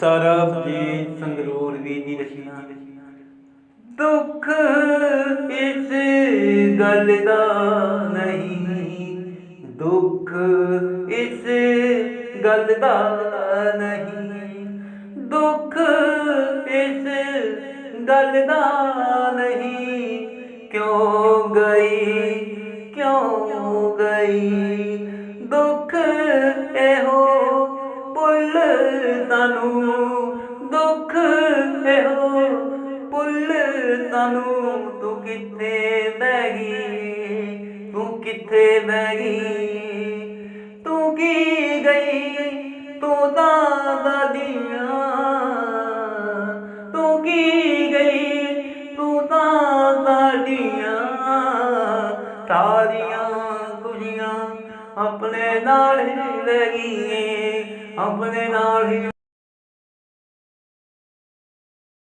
ਸਰਬ ਸੰਗਰੂਰ ਵੀ ਦੀ ਰਚਨਾ ਦੁੱਖ ਇਸ ਗੱਲ ਦਾ ਨਹੀਂ। ਦੁੱਖ ਇਸ ਗੱਲ ਦਾ ਨਹੀਂ। ਦੁੱਖ ਇਸ ਗੱਲ ਦਾ ਨਹੀਂ। ਕਿਉਂ ਗਈ? ਕਿਉਂ ਗਈ? ਤਨੂੰ ਦੁੱਖ ਇਹੋ ਪੁੱਲ ਤਨੂੰ ਤੂੰ ਕਿੱਥੇ ਬਹਿ ਤੂੰ ਕਿੱਥੇ ਬਹਿ ਤੂੰ ਕੀ ਗਈ? ਤੂੰ ਤਾਂ ਦਾਦੀਆਂ। ਤੂੰ ਕੀ ਗਈ? ਤੂੰ ਤਾਂ ਦਾਦੀਆਂ। ਤਾਰੀਆਂ ਕੁੜੀਆਂ ਆਪਣੇ ਨਾਲ ਲੈ ਗਈ अपने दाढ़ी